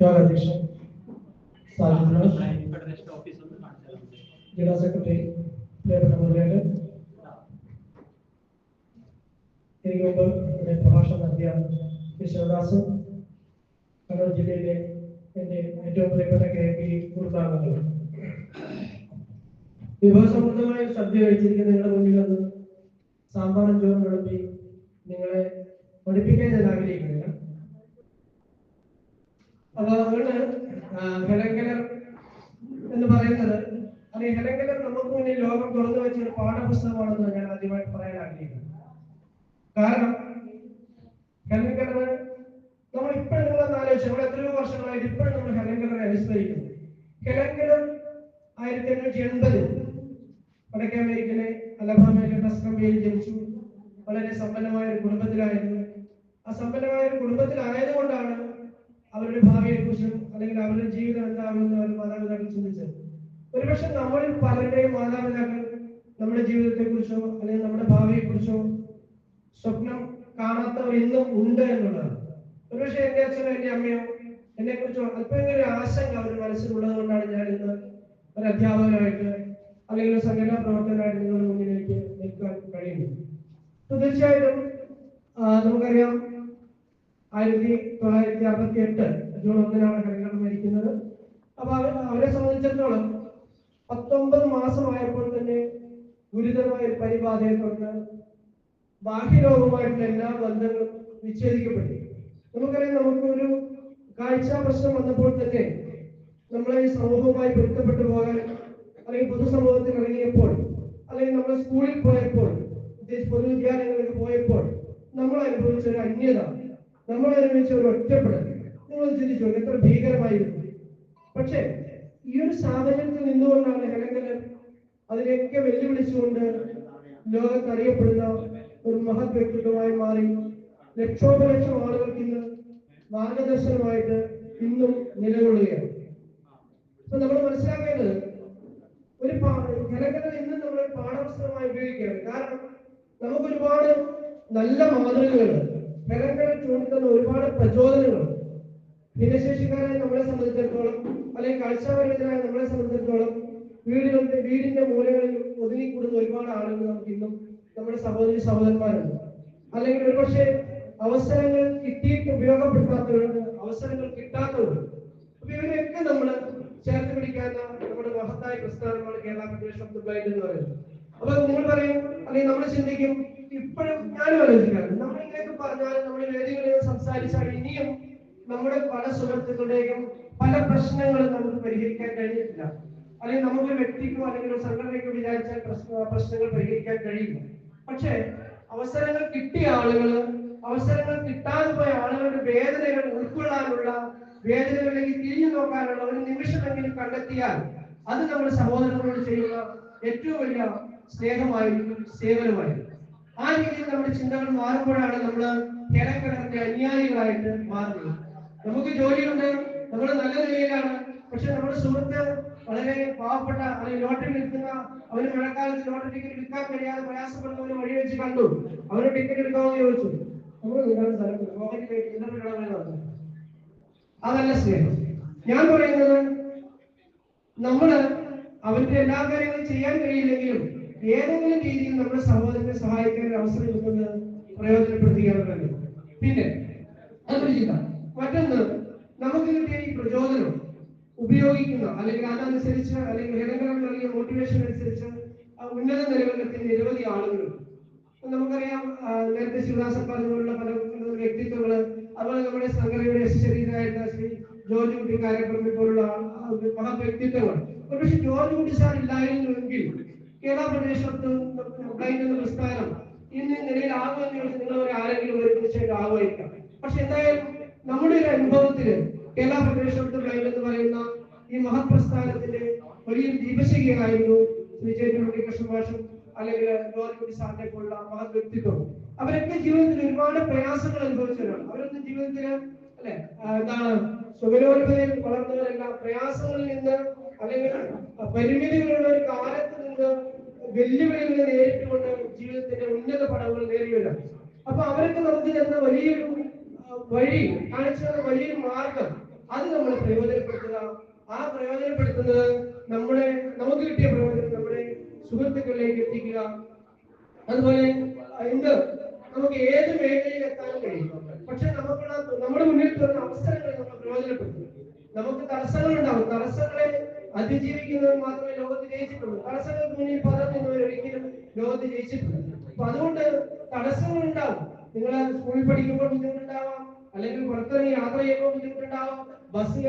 പ്രഭാഷണം നടത്തിയ ശിവദാസും കണ്ണൂർ ജില്ലയിലെ എന്റെ ഏറ്റവും പ്രിയപ്പെട്ട കെ പി കുടുംബാംഗങ്ങൾ വിഭവസമൃദ്ധമായ സദ്യ കഴിച്ചിരിക്കുന്ന നിങ്ങളുടെ മുന്നിൽ വന്ന് സാമ്പാറും ചോറും വിളമ്പി നിങ്ങളെ പഠിപ്പിക്കാൻ ഞാൻ ആഗ്രഹിക്കുന്നില്ല അപ്പൊ അതുകൊണ്ട് ഹെലങ്കലർ എന്ന് പറയുന്നത് അത് ഹെലങ്കലർ നമുക്ക് മുന്നിൽ ലോകം തുറന്നു വെച്ച ഒരു പാഠപുസ്തകമാണെന്ന് ഞാൻ ആദ്യമായിട്ട് പറയാൻ ആഗ്രഹിക്കുന്നു. കാരണം ഹെലങ്കലർ നമ്മൾ ഇപ്പോഴും നിങ്ങളൊന്ന് ആലോചിച്ചു നമ്മൾ എത്രയോ വർഷങ്ങളായിട്ട് ഇപ്പോഴും നമ്മൾ ഹെലങ്കലറെ അനുസ്മരിക്കുന്നു. ഹെലങ്കലർ ആയിരത്തി എണ്ണൂറ്റി എൺപതിൽ വടക്കേ അമേരിക്കയിലെ അലബാമയിലെ ടസ്കംബിയയിൽ ജനിച്ചു. വളരെ സമ്പന്നമായ ഒരു കുടുംബത്തിലായിരുന്നു. ആ സമ്പന്നമായ ഒരു കുടുംബത്തിലായതുകൊണ്ടാണ് അവരുടെ ഭാവിയെ കുറിച്ചും അല്ലെങ്കിൽ അവരുടെ ജീവിതം എന്താകുമെന്ന് അവർ മാതാപിതാക്കൾ ചിന്തിച്ചത് ഒരുപക്ഷെ നമ്മളിൽ പലരുടെയും മാതാപിതാക്കൾ നമ്മുടെ ജീവിതത്തെ കുറിച്ചോ അല്ലെങ്കിൽ നമ്മുടെ ഭാവിയെ കുറിച്ചോ സ്വപ്നം കാണാത്തവർ ഇന്നും ഉണ്ട് എന്നുള്ളതാണ്. ഒരുപക്ഷെ എന്റെ അച്ഛനോ എന്റെ അമ്മയോ എന്നെ കുറിച്ചോ അല്പമെങ്കിലും ഒരു ആശങ്ക അവരുടെ മനസ്സിലുള്ളത് കൊണ്ടാണ് ഞാൻ ഇന്ന് ഒരു അധ്യാപകനായിട്ട് അല്ലെങ്കിൽ ഒരു സംഘടനാ പ്രവർത്തകനായിട്ട് നിങ്ങളുടെ മുന്നിലേക്ക് നിൽക്കാൻ കഴിയുന്നത്. തീർച്ചയായിട്ടും നമുക്കറിയാം ആയിരത്തി തൊള്ളായിരത്തി അറുപത്തി എട്ട് ജൂൺ ഒന്നിനാണ് കരകടം മരിക്കുന്നത് അപ്പൊ അവ- അവരെ സംബന്ധിച്ചിടത്തോളം പത്തൊമ്പത് മാസമായപ്പോൾ തന്നെ ഗുരുതരമായ പരിബാധയെ തുടർന്ന് ബാഹ്യലോകവുമായിട്ടുള്ള എല്ലാ ബന്ധങ്ങളും വിച്ഛേദിക്കപ്പെട്ടു നമുക്കറിയാം നമുക്കൊരു കാഴ്ച പ്രശ്നം വന്നപ്പോൾ തന്നെ നമ്മളെ ഈ സമൂഹവുമായി പൊരുത്തപ്പെട്ടു പോകാൻ അല്ലെങ്കിൽ പൊതുസമൂഹത്തിൽ ഇറങ്ങിയപ്പോൾ അല്ലെങ്കിൽ നമ്മൾ സ്കൂളിൽ പോയപ്പോൾ പ്രത്യേകിച്ച് പൊതുവിദ്യാലയങ്ങളിൽ പോയപ്പോൾ നമ്മൾ അനുഭവിച്ച ഒരു അന്യത. നമ്മൾ അനുഭവിച്ച ഒരു ഒറ്റപ്പെടൽ നിങ്ങൾ ചിന്തിച്ചു എത്ര ഭീകരമായിരുന്നു. പക്ഷേ ഈ ഒരു സാഹചര്യത്തിൽ നിന്നുകൊണ്ടാണ് ഹെലങ്കലൻ അതിനെയൊക്കെ വെല്ലുവിളിച്ചുകൊണ്ട് ലോകത്തറിയപ്പെടുന്ന ഒരു മഹത് വ്യക്തിത്വമായി മാറി. ലക്ഷോപലക്ഷം ആളുകൾക്ക് ഇന്ന് മാർഗദർശനമായിട്ട് ഇന്നും നിലകൊള്ളുകയാണ്. അപ്പൊ നമ്മൾ മനസ്സിലാക്കേണ്ടത് ഒരു ഹെലങ്കലൻ ഇന്നും നമ്മൾ പാഠപുസ്തകമായി ഉപയോഗിക്കുകയാണ്. കാരണം നമുക്ക് ഒരുപാട് നല്ല മാതൃകകൾ ഹെലങ്കലൻ ചൂണ്ടുന്ന ഒരുപാട് പ്രചോദനങ്ങളുണ്ട് ഭിന്നശേഷിക്കാരായ നമ്മളെ സംബന്ധിച്ചിടത്തോളം അല്ലെങ്കിൽ കാഴ്ചാപരിമിതരായ നമ്മളെ സംബന്ധിച്ചിടത്തോളം വീടുകളുടെ വീടിന്റെ മൂലകളിൽ ഒതുങ്ങിക്കൂടുന്ന ഒരുപാട് ആളുകൾ നമുക്ക് ഇന്നും നമ്മുടെ സഹോദരി സഹോദരന്മാരുണ്ട്. അല്ലെങ്കിൽ ഒരുപക്ഷെ അവസരങ്ങൾ കിട്ടിയിട്ട് ഉപയോഗപ്പെടുത്താത്തവരുണ്ട് അവസരങ്ങൾ കിട്ടാത്തവരുണ്ട്. അപ്പൊ ഇവരെയൊക്കെ നമ്മൾ ചേർത്ത് പിടിക്കാവുന്ന നമ്മുടെ മഹത്തായ പ്രസ്ഥാനമാണ് കേരള ഫെഡറേഷൻ ഓഫ് ദുബായ് എന്ന് പറയുന്നത്. അപ്പൊ നിങ്ങൾ പറയും അല്ലെങ്കിൽ നമ്മൾ ചിന്തിക്കും ഇപ്പോഴും ഞാൻ ആലോചിക്കാറ്. നമ്മൾ ഇങ്ങനെയൊക്കെ പറഞ്ഞാൽ നമ്മൾ വേദികളിൽ സംസാരിച്ചാൽ ഇനിയും നമ്മുടെ പല സുഹൃത്തുക്കളുടെയും പല പ്രശ്നങ്ങളും നമുക്ക് പരിഹരിക്കാൻ കഴിഞ്ഞിട്ടില്ല അല്ലെങ്കിൽ നമുക്ക് വ്യക്തിക്കോ അല്ലെങ്കിൽ ഒരു സംഘടനയ്ക്കോ വിചാരിച്ചാൽ പ്രശ്ന പ്രശ്നങ്ങൾ പരിഹരിക്കാൻ കഴിയില്ല. പക്ഷേ അവസരങ്ങൾ കിട്ടിയ ആളുകൾ അവസരങ്ങൾ കിട്ടാതെ പോയ ആളുകളുടെ വേദനകൾ ഉൾക്കൊള്ളാനുള്ള വേദനകളിലേക്ക് തിരിഞ്ഞു നോക്കാനുള്ള ഒരു നിമിഷമെങ്കിലും കണ്ടെത്തിയാൽ അത് നമ്മുടെ സഹോദരങ്ങളോട് ചെയ്യുന്ന ഏറ്റവും വലിയ സ്നേഹമായിരിക്കും സേവനമായിരിക്കും ആ രീതിയിൽ നമ്മുടെ ചിന്തകൾ മാറുമ്പോഴാണ് നമ്മൾ കേരളത്തിന്റെ അനുയായികളായിട്ട് മാറുന്നത്. നമുക്ക് ജോലിയുണ്ട് നമ്മൾ നല്ല നിലയിലാണ്. പക്ഷെ നമ്മുടെ സുഹൃത്ത് വളരെ പാവപ്പെട്ട അല്ലെങ്കിൽ ലോട്ടറി എടുക്കുന്ന അവന് മഴക്കാലത്ത് ലോട്ടറി ടിക്കറ്റ് എടുക്കാൻ കഴിയാതെ പ്രയാസപ്പെടുന്നവന് വഴി വെച്ച് കണ്ടു. അവന് ടിക്കറ്റ് എടുക്കാമെന്ന് ചോദിച്ചു. അതല്ല സ്നേഹം. ഞാൻ പറയുന്നത് നമ്മൾ അവന്റെ എല്ലാ കാര്യങ്ങളും ചെയ്യാൻ കഴിയില്ലെങ്കിലും ഏതെങ്കിലും രീതിയിൽ നമ്മുടെ സഹോദരനെ സഹായിക്കാൻ ഒരു അവസരം കിട്ടുന്നത് പ്രയോജനപ്പെടുത്തുകയാണ് വേണ്ടത് പിന്നെ അതൊരു ചിന്ത. മറ്റൊന്ന് നമുക്ക് കിട്ടിയ ഈ പ്രചോദനം ഉപയോഗിക്കുന്ന അല്ലെങ്കിൽ അതനുസരിച്ച് അല്ലെങ്കിൽ ഏതെങ്കിലും നൽകിയ മോട്ടിവേഷൻ അനുസരിച്ച് ഉന്നത നിലകളിലെത്തിയ നിരവധി ആളുകളുണ്ട് നമുക്കറിയാം നേരത്തെ ശിവദാസൻ പറഞ്ഞുകൊണ്ടുള്ള പല വ്യക്തിത്വങ്ങൾ അതുപോലെ നമ്മുടെ സംഘടനയുടെ ശരീരമായിട്ട് ശ്രീ ജോർജ് കുട്ടി കാര്യപ്രമി പോലുള്ള മഹത് വ്യക്തിത്വങ്ങൾ. ഒരുപക്ഷെ ജോർജ് കുട്ടി സാർ ഇല്ലായിരുന്നുവെങ്കിൽ കേരള പ്രദേശത്ത് എന്ന പ്രസ്ഥാനം ഇന്ന് നിലയിൽ ആകുമെന്ന് ഒരു ആരെങ്കിലും ഒരു തീർച്ചയായിട്ടും ആകുമായിരിക്കാം. പക്ഷെ എന്തായാലും നമ്മുടെ ഒരു അനുഭവത്തിൽ കേരള പ്രദേശത്ത് ഓഫ് എന്ന് പറയുന്ന ഈ മഹപ്രസ്ഥാനത്തിന്റെ വലിയ വലിയൊരു ദീപശികയായിരുന്നു ശ്രീ ചേറ്റുണ്ടി കൃഷ്ണഭാഷം അല്ലെങ്കിൽ കുട്ടി സാറിനെ പോലുള്ള മഹത് വ്യക്തിത്വം. അവരൊക്കെ ജീവിതത്തിൽ ഒരുപാട് പ്രയാസങ്ങൾ അനുഭവിച്ചവരാണ്. അവരൊന്നും ജീവിതത്തിൽ അല്ലെ എന്താണ് സുഖലോലുപതയിൽ വളർന്നവരെല്ലാം. പ്രയാസങ്ങളിൽ നിന്ന് അല്ലെങ്കിൽ പരിമിതികളുള്ള ഒരു കാലത്ത് നിന്ന് വെല്ലുവിളികൾ നേരിട്ടുകൊണ്ട് ജീവിതത്തിന്റെ ഉന്നത പടവുകൾ നേടിയവരാണ് അപ്പൊ അവരൊക്കെ നമുക്ക് തന്ന വലിയൊരു വഴി കാണിച്ചു തന്ന വലിയൊരു മാർഗം അത് നമ്മൾ പ്രയോജനപ്പെടുത്തുക. ആ പ്രയോജനപ്പെടുത്തുന്നത് നമ്മുടെ നമുക്ക് കിട്ടിയ പ്രയോജനം നമ്മുടെ സുഹൃത്തുക്കളിലേക്ക് എത്തിക്കുക. അതുപോലെ ഇന്ന് നമുക്ക് ഏത് മേഖലയിൽ എത്താൻ കഴിയും. പക്ഷെ നമുക്കുള്ള നമ്മുടെ മുന്നിൽ വരുന്ന അവസരങ്ങൾ നമ്മൾ പ്രയോജനപ്പെടുത്തും. നമുക്ക് തടസ്സങ്ങൾ ഉണ്ടാവും തടസ്സങ്ങളെ അതിജീവിക്കുന്നവർ മാത്രമേ ലോകത്ത് ജയിച്ചിട്ടുള്ളൂ. തടസ്സങ്ങൾക്ക് മുന്നിൽ പതറുന്നവർ ഒരിക്കലും ലോകത്ത് ജയിച്ചിട്ടുള്ളൂ അപ്പൊ അതുകൊണ്ട് തടസ്സങ്ങൾ ഉണ്ടാവും. നിങ്ങൾ സ്കൂളിൽ പഠിക്കുമ്പോൾ ബുദ്ധിമുട്ടുണ്ടാവാം. അല്ലെങ്കിൽ പുറത്തിറങ്ങി യാത്ര ചെയ്യുമ്പോൾ ബുദ്ധിമുട്ടുണ്ടാവാം. ബസ്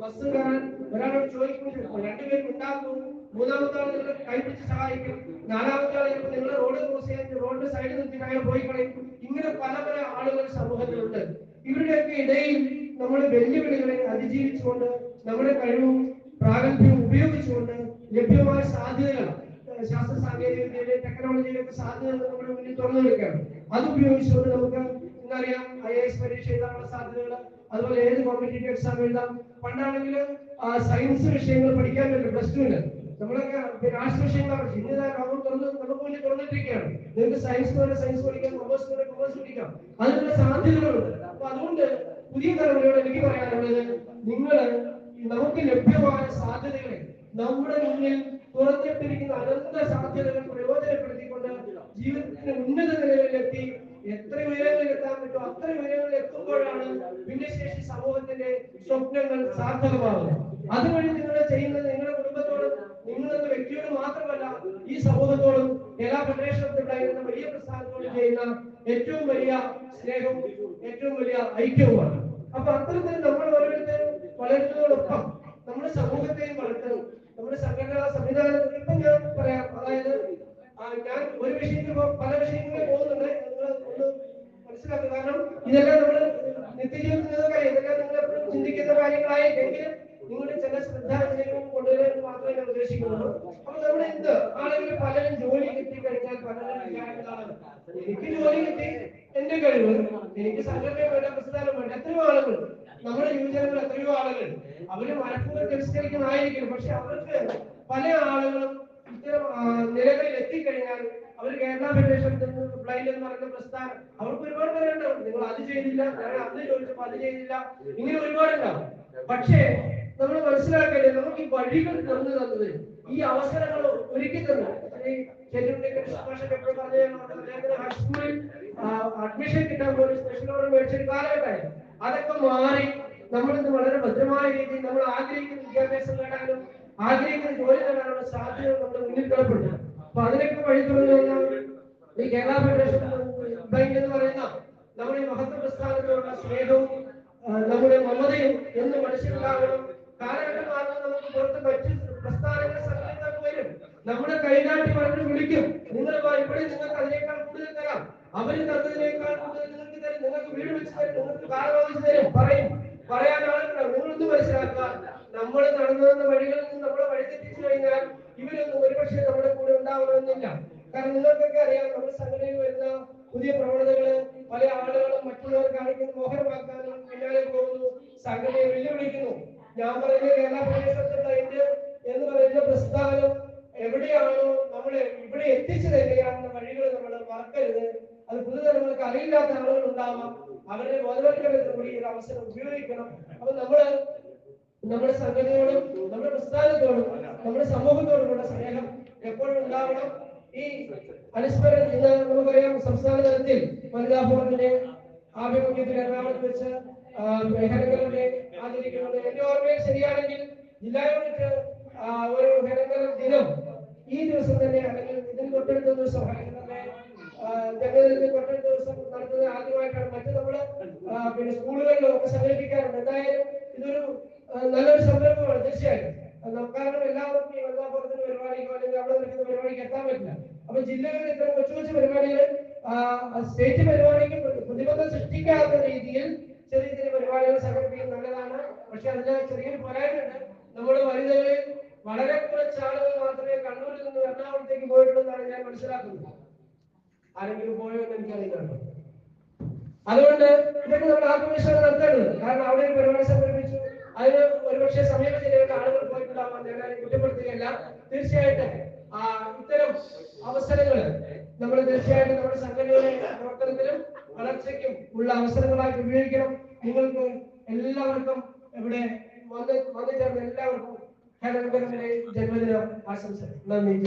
ബസ് കയറാൻ ഒരാളോട് ചോദിക്കുമ്പോൾ രണ്ടുപേരും ഉണ്ടാക്കും. മൂന്നാമത്തെ ആൾ നിങ്ങളെ കൈപിടിച്ച് സഹായിക്കും. നാലാമത്തെ ആൾ ചിലപ്പോൾ നിങ്ങൾ റോഡ് ക്രോസ് ചെയ്യാൻ റോഡിന്റെ സൈഡിൽ നിർത്തി അയാൾ പോയി കളയും. ഇങ്ങനെ പല പല ആളുകൾ സമൂഹത്തിലുണ്ട്. ഇവരുടെയൊക്കെ ഇടയിൽ നമ്മൾ വെല്ലുവിളികളെ അതിജീവിച്ചുകൊണ്ട് നമ്മുടെ കഴിവും പ്രാഗൽഭ്യവും ഉപയോഗിച്ചുകൊണ്ട് ലഭ്യമായ സാധ്യതകൾ ശാസ്ത്ര സാങ്കേതിക വിദ്യയിലെ ടെക്നോളജിയിലൊക്കെ സാധ്യതകൾ നമ്മുടെ മുന്നിൽ തുറന്നു കൊടുക്കുകയാണ് അത് ഉപയോഗിച്ചുകൊണ്ട് നമുക്ക് ഇന്നറിയാം ഐ എസ് പരീക്ഷ എഴുതാനുള്ള സാധ്യതകൾ അതുപോലെ ഏത് കോമ്പറ്റേറ്റീവ് എക്സാം എഴുതാം. പണ്ടാണെങ്കിൽ സയൻസ് വിഷയങ്ങൾ പഠിക്കാൻ പറ്റും പ്ലസ് ടുവിന് നമ്മളൊക്കെ രാഷ്ട്ര വിഷയങ്ങളാണ് ഇന്ന് ലോകം തുറന്ന് നമുക്ക് മുന്നിൽ തുറന്നിട്ടിരിക്കുകയാണ്. നിങ്ങൾക്ക് സയൻസ് പോലെ സയൻസ് പഠിക്കാം കൊമേഴ്സ് പോലെ കൊമേഴ്സ് പഠിക്കാം. അതിനുള്ള സാധ്യതകളുണ്ട്. അപ്പൊ അതുകൊണ്ട് പുതിയ തലമുറയോട് എനിക്ക് പറയാനുള്ളത് നിങ്ങൾ നമുക്ക് ലഭ്യമായ സാധ്യതകളെ നമ്മുടെ മുന്നിൽ തുറന്നിട്ടിരിക്കുന്ന അനന്ത സാധ്യതകൾ പ്രയോജനപ്പെടുത്തിക്കൊണ്ട് ജീവിതത്തിന്റെ ഉന്നത നിലകളിലെത്തി എത്ര ഉയരങ്ങളിൽ എത്താൻ പറ്റുമോ അത്ര ഉയരങ്ങളിൽ എത്തുമ്പോഴാണ് ഭിന്നശേഷി സമൂഹത്തിന്റെ സ്വപ്നങ്ങൾ സാർത്ഥകമാകുന്നത്. അതുവഴി നിങ്ങൾ ചെയ്യുന്നത് നിങ്ങളുടെ കുടുംബത്തോടും നിങ്ങളെന്ന വ്യക്തിയോട് മാത്രമല്ല ഈ സമൂഹത്തോടും എല്ലാ എന്ന വലിയ പ്രസ്ഥാനത്തോടും ചെയ്യുന്ന ഏറ്റവും വലിയ സ്നേഹവും ഏറ്റവും വലിയ ഐക്യവുമാണ്. അപ്പൊ അത്തരത്തിൽ നമ്മൾ ഓരോരുത്തരും വളരുന്നതോടൊപ്പം നമ്മുടെ സമൂഹത്തെയും വളർത്തണം. നമ്മുടെ സംഘടനാ സംവിധാനത്തിൽ ഇപ്പം ഞാൻ പറയാം. അതായത് ഞാൻ ഒരു വിഷയത്തിൽ പല വിഷയങ്ങളിൽ പോകുന്നുണ്ട്. ഒന്ന് മനസ്സിലാക്കുക. കാരണം ഇതെല്ലാം നമ്മൾ നിത്യജീവിതത്തിൽ ഇതെല്ലാം നിങ്ങൾ എപ്പോഴും ചിന്തിക്കുന്ന കാര്യങ്ങളായിട്ടെങ്കിലും നിങ്ങളുടെ ചില ശ്രദ്ധാഞ്ജലികളും കൊണ്ടുവരാൻ മാത്രമേ ഞാൻ ഉദ്ദേശിക്കുന്നുള്ളൂ. അപ്പൊ നമ്മുടെ എന്ത്? ആളുകൾ പലരും ജോലി കിട്ടിക്കഴിഞ്ഞാൽ പലരും വിചാരിക്കുന്നതാണ് എനിക്ക് ജോലി കിട്ടി. എന്റെ കഴിവ് എനിക്ക് സംഘടന വേണ്ട പ്രസ്ഥാനം വേണ്ട എത്രയോ ആളുകൾ നമ്മുടെ യുവജനങ്ങൾ എത്രയോ ആളുകൾ അവർ മനഃപൂർവം തിരസ്കരിക്കുന്നതായിരിക്കും. പക്ഷെ അവർക്ക് പല ആളുകളും ഇത്തരം നിലകളിൽ എത്തിക്കഴിഞ്ഞാൽ അവർ കേരള ഫെഡറേഷൻ ബ്ലൈൻഡ് എന്ന് പറയുന്ന പ്രസ്ഥാനം അവർക്ക് ഒരുപാട് പേരുണ്ടാവും നിങ്ങൾ അത് ചെയ്തില്ല ഞാൻ അന്ന് ചോദിച്ചപ്പോൾ അത് ചെയ്തില്ല. ഇങ്ങനെ ഒരുപാടുണ്ടാവും. പക്ഷേ നമ്മൾ മനസ്സിലാക്കേണ്ടത് നമുക്ക് ഈ വഴികൾ തന്നു തന്നത് ഈ അവസരങ്ങൾ ഒരുക്കി തന്നു അഡ്മിഷൻ കിട്ടാൻ പോലും സ്പെഷ്യൽ ഓർഡർ മേടിച്ചൊരു കാലഘട്ടമായി അതൊക്കെ മാറി നമ്മൾ ഇന്ന് വളരെ ഭദ്രമായ രീതിയിൽ നമ്മൾ ആഗ്രഹിക്കുന്ന വിദ്യാഭ്യാസം നേടാനും ആഗ്രഹിക്കുന്ന ജോലി നേടാനുള്ള സാധ്യത നമ്മുടെ മുന്നിൽ കിടപ്പുണ്ട് അപ്പൊ അതിനൊക്കെ വഴി തുറന്നു ഈ കേരള ഫെഡറേഷൻ ബാങ്ക് എന്ന് പറയുന്ന നമ്മുടെ മഹത്വ പ്രസ്ഥാനത്തിലുള്ള സ്നേഹവും നമ്മുടെ മമതയും എന്ന് മനസ്സിലാകണം കാലഘട്ടം മാറുന്നത് നമുക്ക് പുറത്ത് മറ്റ് പ്രസ്ഥാനങ്ങൾ നമ്മുടെ കൈകാട്ടി പറഞ്ഞു വിളിക്കും. നിങ്ങൾ ഇവിടെ നിങ്ങൾക്ക് അതിനേക്കാൾ കൂടുതൽ തരാം. അവർ തന്നതിനേക്കാൾ കൂടുതൽ നിങ്ങൾക്ക് തരും. നിങ്ങൾക്ക് വീട് വെച്ച് തരും. നിങ്ങൾക്ക് കാർ വാങ്ങിച്ചു തരും. പറയും. പറയാൻ നിങ്ങളൊന്നും നിങ്ങളൊന്ന് നമ്മൾ നടന്നു വഴികളിൽ നിന്ന് നമ്മളെ വഴിതെറ്റിച്ചു കഴിഞ്ഞാൽ ഇവരൊന്നും ഒരുപക്ഷെ നമ്മുടെ കൂടെ ഉണ്ടാവണമെന്നില്ല. കാരണം നിങ്ങൾക്കൊക്കെ അറിയാം നമ്മുടെ സംഘടനയിൽ വരുന്ന പുതിയ പ്രവണതകൾ പല ആളുകളും മറ്റുള്ളവർ കാണിക്കുന്ന മോഹനമാക്കാനും പിന്നാലെ പോകുന്നു. സംഘടനയെ വെല്ലുവിളിക്കുന്നു. ഞാൻ പറയുന്ന കേരള പ്രദേശത്തുള്ള എന്ന് പറയുന്ന പ്രസ്ഥാനം എവിടെയാണോ നമ്മൾ ഇവിടെ എത്തിച്ചത് എങ്ങനെയാണെന്ന വഴികൾ നമ്മൾ മറക്കരുത്. അത് പുതുതലമുറക്ക് അറിയില്ലാത്ത ആളുകൾ ഉണ്ടാവാം. അവരുടെ ബോധവൽക്കരണത്തിന് കൂടി ഒരു അവസരം ഉപയോഗിക്കണം. അപ്പൊ നമ്മൾ നമ്മുടെ സംഘടനയോടും നമ്മുടെ പ്രസ്ഥാനത്തോടും നമ്മുടെ സമൂഹത്തോടുമുള്ള സ്നേഹം എപ്പോഴും ഉണ്ടാവണം. ഈ അനുസ്മരണം ഇന്ന് നമുക്കറിയാം സംസ്ഥാന തലത്തിൽ വനിതാ ഫോറത്തിന്റെ ആഭിമുഖ്യത്തിൽ എറണാകുളത്ത് വെച്ച് ആ, ഹെലങ്കലന്റെ ആചരിക്കുന്നത് എന്റെ ഓർമ്മയിൽ ശരിയാണെങ്കിൽ ജില്ലാ യൂണിറ്റ് ഒരു ഹെലങ്കല ദിനം ഈ ദിവസം തന്നെ അല്ലെങ്കിൽ ഇതിന് തൊട്ടടുത്ത ദിവസം ഹെലങ്കലിന്റെ ജനനത്തിന് തൊട്ടടുത്ത ദിവസം നടത്തുന്നത് ആദ്യമായിട്ടാണ് മറ്റു നമ്മൾ പിന്നെ സ്കൂളുകളിലും ഒക്കെ സംഘടിപ്പിക്കാറുണ്ട് എന്തായാലും ഇതൊരു നല്ലൊരു സംരംഭമാണ് തീർച്ചയായും കാരണം എല്ലാവർക്കും ഈ വനിതാപുരത്തിന്റെ പരിപാടിക്കോ അല്ലെങ്കിൽ അവിടെ നിൽക്കുന്ന പരിപാടിക്ക് എത്താൻ പറ്റില്ല. അപ്പൊ ജില്ലകളിൽ ഇത്തരം കൊച്ചു കൊച്ചു പരിപാടികൾ സ്റ്റേറ്റ് പരിപാടിക്ക് പ്രതിബന്ധം സൃഷ്ടിക്കാത്ത രീതിയിൽ ചെറിയ ചെറിയ പരിപാടികൾ സംഘടിപ്പിക്കുന്നത് നല്ലതാണ്. പക്ഷെ അതിന് ചെറിയൊരു പോരായ്മയുണ്ട്. നമ്മുടെ വനിതകളിൽ വളരെ കുറച്ച് ആളുകൾ മാത്രമേ കണ്ണൂരിൽ നിന്ന് എറണാകുളത്തേക്ക് പോയിട്ടുള്ളതാണ് ഞാൻ മനസ്സിലാക്കുന്നത് ആരെങ്കിലും പോയോ എന്ന് എനിക്കറിയില്ല. അതുകൊണ്ട് ഇതൊക്കെ നമ്മൾ ആത്മവിശ്വാസം നടത്തേണ്ടത്. കാരണം അവിടെ ഒരു പരിപാടി സംഘടിപ്പിച്ചു. അതിന് ഒരുപക്ഷെ സമീപത്തിലേക്ക് ആളുകൾ പോയിട്ടുണ്ടാവാൻ ഞാൻ കുറ്റപ്പെടുത്തുകയല്ല. തീർച്ചയായിട്ടും ആ, ഇത്തരം അവസരങ്ങൾ നമ്മൾ തീർച്ചയായിട്ടും നമ്മുടെ സംഘടനയുടെ പ്രവർത്തനത്തിലും വളർച്ചയ്ക്കും ഉള്ള അവസരങ്ങളായിട്ട് ഉപയോഗിക്കണം. നിങ്ങൾക്ക് എല്ലാവർക്കും ഇവിടെ വന്ന് വന്നു ചേർന്ന എല്ലാവർക്കും हेलो मेरे जन्मदिन आशंसा न मिल